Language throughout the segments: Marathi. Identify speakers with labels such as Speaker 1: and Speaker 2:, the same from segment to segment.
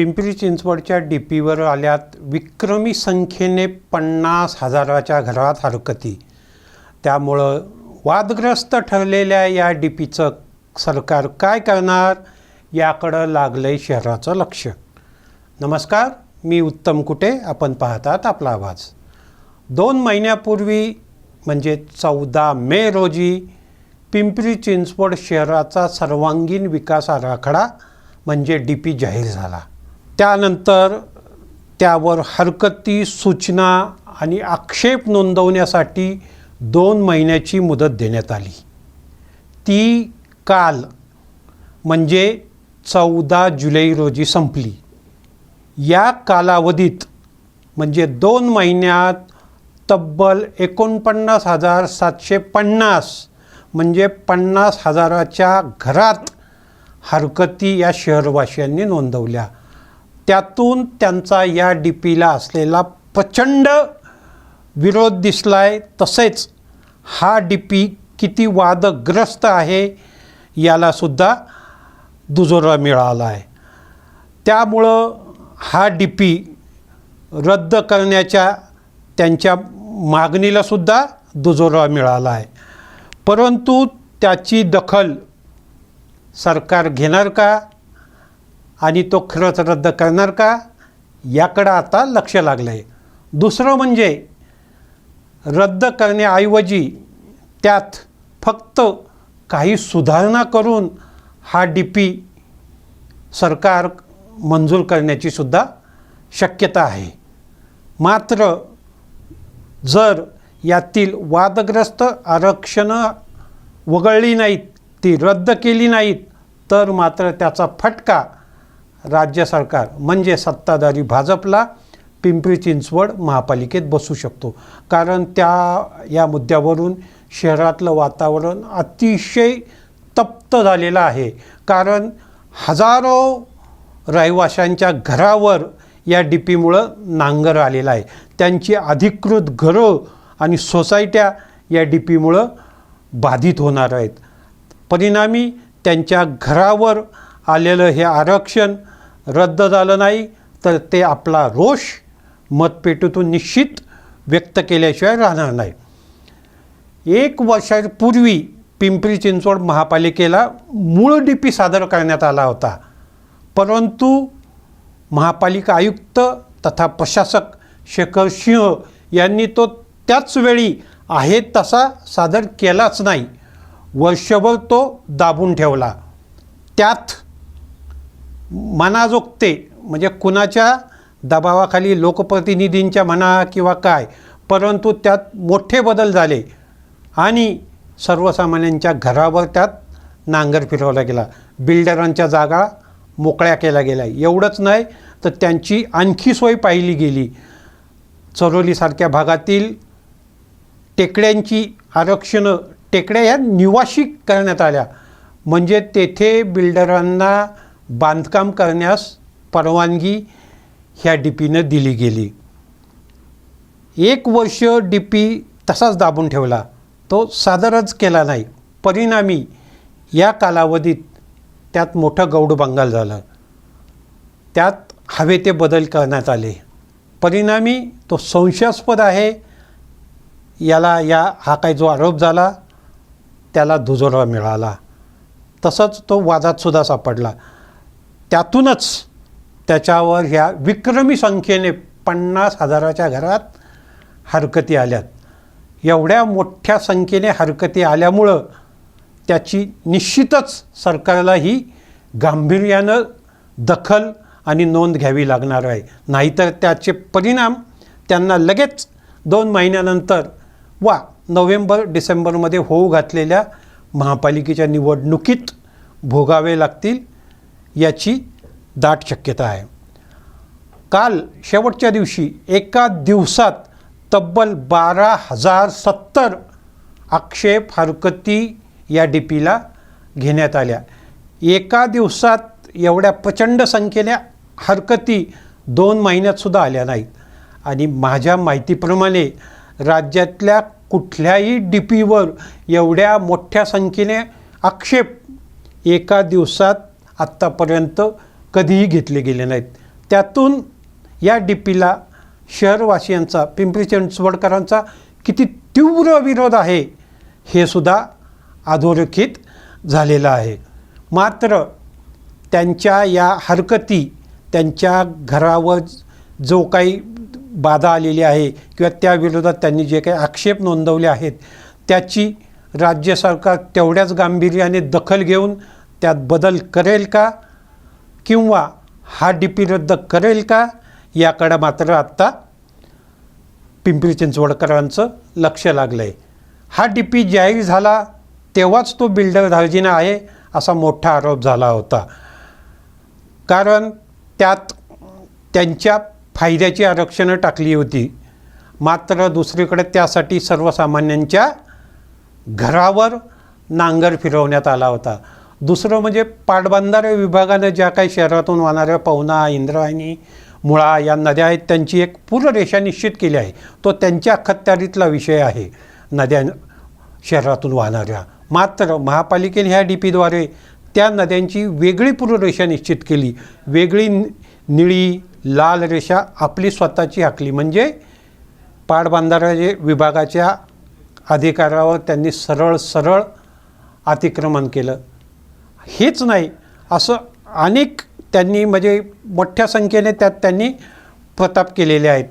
Speaker 1: पिंपरी चिंचवडच्या डी पीवर आल्यात विक्रमी संख्येने पन्नास हजाराच्या घरात हरकती. त्यामुळं वादग्रस्त ठरलेल्या या डी पीचं सरकार काय करणार याकडं लागलं आहे शहराचं लक्ष. नमस्कार मी उत्तम कुटे आपण पाहतात आपला आवाज. दोन महिन्यापूर्वी म्हणजे चौदा मे रोजी पिंपरी चिंचवड शहराचा सर्वांगीण विकास आराखडा म्हणजे डी पी जाहीर झाला. त्यानंतर त्यावर हरकती सूचना आणि आक्षेप नोंदवण्यासाठी दोन महिन्याची मुदत देण्यात आली. ती काल म्हणजे चौदा जुलै रोजी संपली. या कालावधीत म्हणजे दोन महिन्यात तब्बल एकोणपन्नास हजार सातशे पन्नास म्हणजे पन्नास हजाराच्या घरात हरकती या शहरवासियांनी नोंदवल्या. त्यातून त्यांचा या डी पीला असलेला प्रचंड विरोध दिसला आहे तसेच हा डी पी किती वादग्रस्त आहे यालासुद्धा दुजोरा मिळाला आहे त्यामुळं हा डी पी रद्द करण्याच्या त्यांच्या मागणीलासुद्धा दुजोरा मिळाला आहे परंतु त्याची दखल सरकार घेणार का? आणि तो खरंच रद्द करणार का? याकडं आता लक्ष लागलं आहे दुसरं म्हणजे रद्द करण्याऐवजी त्यात फक्त काही सुधारणा करून हा डी पी सरकार मंजूर करण्याची सुद्धा शक्यता आहे. मात्र जर यातील वादग्रस्त आरक्षणं वगळली नाहीत ती रद्द केली नाहीत तर मात्र त्याचा फटका राज्य सरकार म्हणजे सत्ताधारी भाजपला पिंपरी चिंचवड महापालिकेत बसू शकतो. कारण त्या या मुद्द्यावरून शहरातलं वातावरण अतिशय तप्त झालेलं आहे. कारण हजारो रहिवाशांच्या घरावर या डी पीमुळं नांगर आलेला आहे. त्यांची अधिकृत घरं आणि सोसायट्या या डी पीमुळं बाधित होणार आहेत. परिणामी त्यांच्या घरावर आलेलं हे आरक्षण रद्द झालं नाही तर ते आपला रोष मतपेटीतून निश्चित व्यक्त केल्याशिवाय राहणार नाही. एक वर्षापूर्वी पिंपरी चिंचवड महापालिकेला मूळ डी पी सादर करण्यात आला होता. परंतु महापालिका आयुक्त तथा प्रशासक शेखर सिंह यांनी तो त्याच वेळी आहे तसा सादर केलाच नाही. वर्षभर तो दाबून ठेवला. त्यात मनाजोगते म्हणजे कुणाच्या दबावाखाली लोकप्रतिनिधींच्या म्हणा किंवा काय परंतु त्यात मोठे बदल झाले आणि सर्वसामान्यांच्या घरावर त्यात नांगर फिरवला गेला. बिल्डरांच्या जागा मोकळ्या केल्या गेल्या. एवढंच नाही तर त्यांची आणखी सोय पाहिली गेली. चरोलीसारख्या भागातील टेकड्यांची आरक्षणं टेकड्या ह्या निवासी करण्यात आल्या. म्हणजे तेथे बिल्डरांना बांधकाम करण्यास परवानगी ह्या डी पीनं दिली गेली. एक वर्ष डी पी तसाच दाबून ठेवला. तो सादरच केला नाही. परिणामी या कालावधीत त्यात मोठं गौड बंगाल झालं. त्यात हवे ते बदल करण्यात आले. परिणामी तो संशयास्पद आहे. याला या हा काही जो आरोप झाला त्याला दुजोरा मिळाला. तसंच तो वादातसुद्धा सापडला. त्यातूनच त्याच्यावर ह्या विक्रमी संख्येने पन्नास हजाराच्या घरात हरकती आल्यात. एवढ्या मोठ्या संख्येने हरकती आल्यामुळं त्याची निश्चितच सरकारला ही गांभीर्यानं दखल आणि नोंद घ्यावी लागणार आहे. नाहीतर त्याचे परिणाम त्यांना लगेच दोन महिन्यानंतर वा नोव्हेंबर डिसेंबरमध्ये होऊ घातलेल्या महापालिकेच्या निवडणुकीत भोगावे लागतील. याची दाट शक्यता आहे. काल शेवटच्या दिवशी एका दिवसात तब्बल बारा हजार सत्तर आक्षेप हरकती या डी पीला घेण्यात आल्या. एका दिवसात एवढ्या प्रचंड संख्येने हरकती दोन महिन्यातसुद्धा आल्या नाहीत. आणि माझ्या माहितीप्रमाणे राज्यातल्या कुठल्याही डी पीवर एवढ्या मोठ्या संख्येने आक्षेप एका दिवसात आत्तापर्यंत कधीही घेतले गेले नाहीत. त्यातून या डी पीला शहरवासियांचा पिंपरी चिंचवडकरांचा किती तीव्र विरोध आहे हे सुद्धा अधोरेखित झालेलं आहे. मात्र त्यांच्या या हरकती त्यांच्या घरावर जो काही बाधा आलेली आहे किंवा त्या विरोधात त्यांनी जे काही आक्षेप नोंदवले आहेत त्याची राज्य सरकार तेवढ्याच गांभीर्याने दखल घेऊन त्यात बदल करेल का? किंवा हा डी पी रद्द करेल का? याकडं मात्र आत्ता पिंपरी चिंचवडकरांचं लक्ष लागलं आहे हा डी पी जाहीर झाला तेव्हाच तो बिल्डर धार्जिना आहे असा मोठा आरोप झाला होता. कारण त्यात त्यांच्या फायद्याची आरक्षणं टाकली होती. मात्र दुसरीकडे त्यासाठी सर्वसामान्यांच्या घरावर नांगर फिरवण्यात आला होता. दुसरं म्हणजे पाटबंधारे विभागानं ज्या काही शहरातून वाहणाऱ्या पवना इंद्रायणी मुळा या नद्या आहेत त्यांची एक पूर्ण रेषा निश्चित केली आहे. तो त्यांच्या अखत्यारीतला विषय आहे नद्या शहरातून वाहणाऱ्या. मात्र महापालिकेने ह्या डी पीद्वारे त्या नद्यांची वेगळी पूर्वरेषा निश्चित केली. वेगळी निळी लाल रेषा आपली स्वतःची आखली. म्हणजे पाटबंधारा विभागाच्या अधिकारावर त्यांनी सरळ सरळ अतिक्रमण केलं. हेच नाही. असं अनेक त्यांनी म्हणजे मोठ्या संख्येने त्यात त्यांनी प्रताप केलेले आहेत.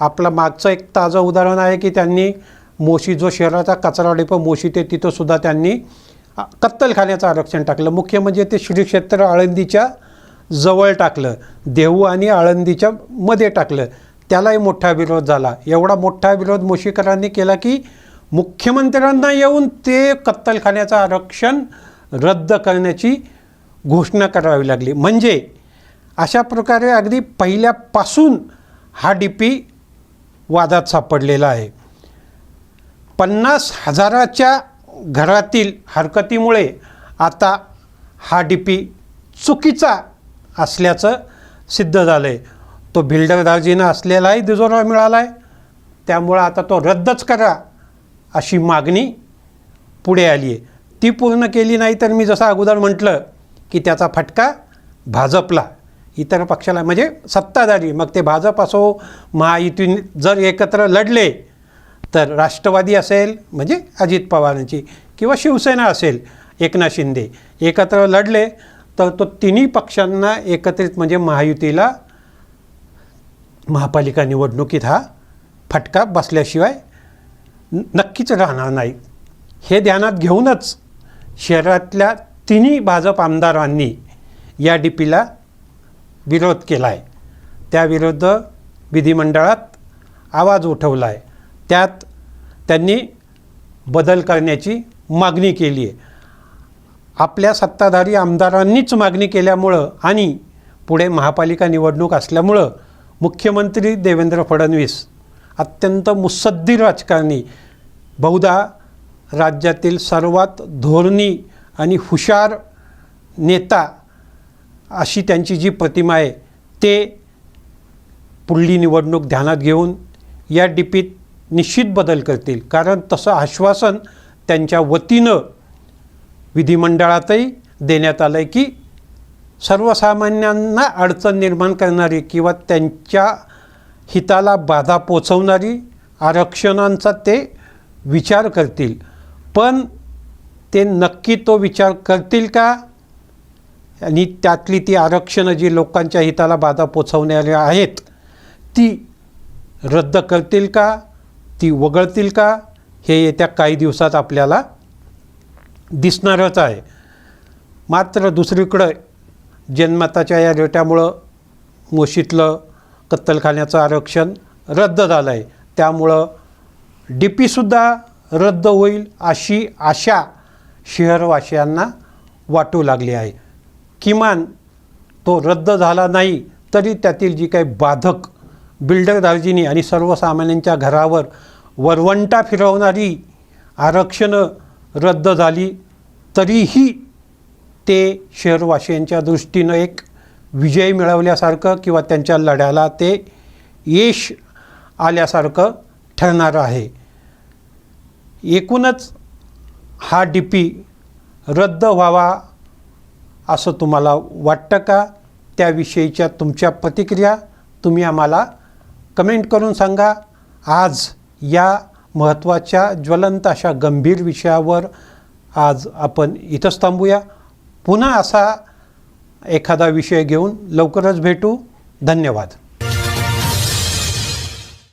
Speaker 1: आपलं मागचं एक ताजं उदाहरण आहे की त्यांनी मोशी जो शहराचा कचरा डेपो मोशी ते तिथंसुद्धा त्यांनी कत्तलखान्याचं आरक्षण टाकलं. मुख्य म्हणजे ते श्री क्षेत्र आळंदीच्या जवळ टाकलं. देहू आणि आळंदीच्या मध्ये टाकलं. त्यालाही मोठा विरोध झाला. एवढा मोठा विरोध मोशीकरांनी केला की मुख्यमंत्र्यांना येऊन ते कत्तलखान्याचं आरक्षण रद्द करण्याची घोषणा करावी लागली. म्हणजे अशा प्रकारे अगदी पहिल्यापासून हा डी पी वादात सापडलेला आहे. पन्नास हजाराच्या घरातील हरकतीमुळे आता हा डी पी चुकीचा असल्याचं सिद्ध झालं आहे तो बिल्डर दार्जिना असलेलाही दुजोरा मिळाला आहे त्यामुळं आता तो रद्दच करा अशी मागणी पुढे आली आहे ती पूर्ण केली नाही तर मी जसं अगोदर म्हटलं की त्याचा फटका भाजपला. इतर पक्षाला म्हणजे सत्ताधारी. मग ते भाजप असो महायुती जर एकत्र लढले तर राष्ट्रवादी असेल म्हणजे अजित पवारांची किंवा शिवसेना असेल एकनाथ शिंदे. एकत्र लढले तर तो तिन्ही पक्षांना एकत्रित म्हणजे महायुतीला महापालिका निवडणुकीत हा फटका बसल्याशिवाय नक्कीच राहणार नाही. हे ध्यानात घेऊनच शहरातल्या तिन्ही भाजप आमदारांनी या डी पीला विरोध केला आहे त्याविरुद्ध विधिमंडळात आवाज उठवला आहे त्यात त्यांनी बदल करण्याची मागणी केली आहे आपल्या सत्ताधारी आमदारांनीच मागणी केल्यामुळं आणि पुढे महापालिका निवडणूक असल्यामुळं मुख्यमंत्री देवेंद्र फडणवीस अत्यंत मुसद्दी राजकारणी बहुधा राज्यातील सर्वात धोरणी आणि हुशार नेता अशी त्यांची जी प्रतिमा आहे ते पुढली निवडणूक ध्यानात घेऊन या डीपीत निश्चित बदल करतील. कारण तसं आश्वासन त्यांच्या वतीनं विधिमंडळातही देण्यात आलं आहे की सर्वसामान्यांना अडचण निर्माण करणारी किंवा त्यांच्या हिताला बाधा पोचवणारी आरक्षणांचा ते विचार करतील. पण ते नक्की तो विचार करतील का? आणि त्यातली ती आरक्षणं जी लोकांच्या हिताला बाधा पोचवणारी आहेत ती रद्द करतील का? ती वगळतील का? हे येत्या काही दिवसात आपल्याला दिसणारच आहे. मात्र दुसरीकडं जनमताच्या या रेट्यामुळं मोशीतलं कत्तलखान्याचं आरक्षण रद्द झालं आहे त्यामुळं डी पीसुद्धा रद्द होईल अशी आशा शहरवासियांना वाटू लागली आहे. किमान तो रद्द झाला नाही तरी त्यातील जी काही बाधक बिल्डर दार्जिनी आणि सर्वसामान्यांच्या घरावर वरवंटा फिरवणारी आरक्षणं रद्द झाली तरीही ते शहरवासियांच्या दृष्टीनं एक विजय मिळवल्यासारखं किंवा त्यांच्या लढ्याला ते यश आल्यासारखं ठरणार आहे. एकूणच हा डी पी रद्द व्हावा असं तुम्हाला वाटतं का? त्याविषयीच्या तुमच्या प्रतिक्रिया तुम्ही आम्हाला कमेंट करून सांगा. आज या महत्त्वाच्या ज्वलंत अशा गंभीर विषयावर आज आपण इथंच थांबूया. पुन्हा असा एखादा विषय घेऊन लवकरच भेटू. धन्यवाद.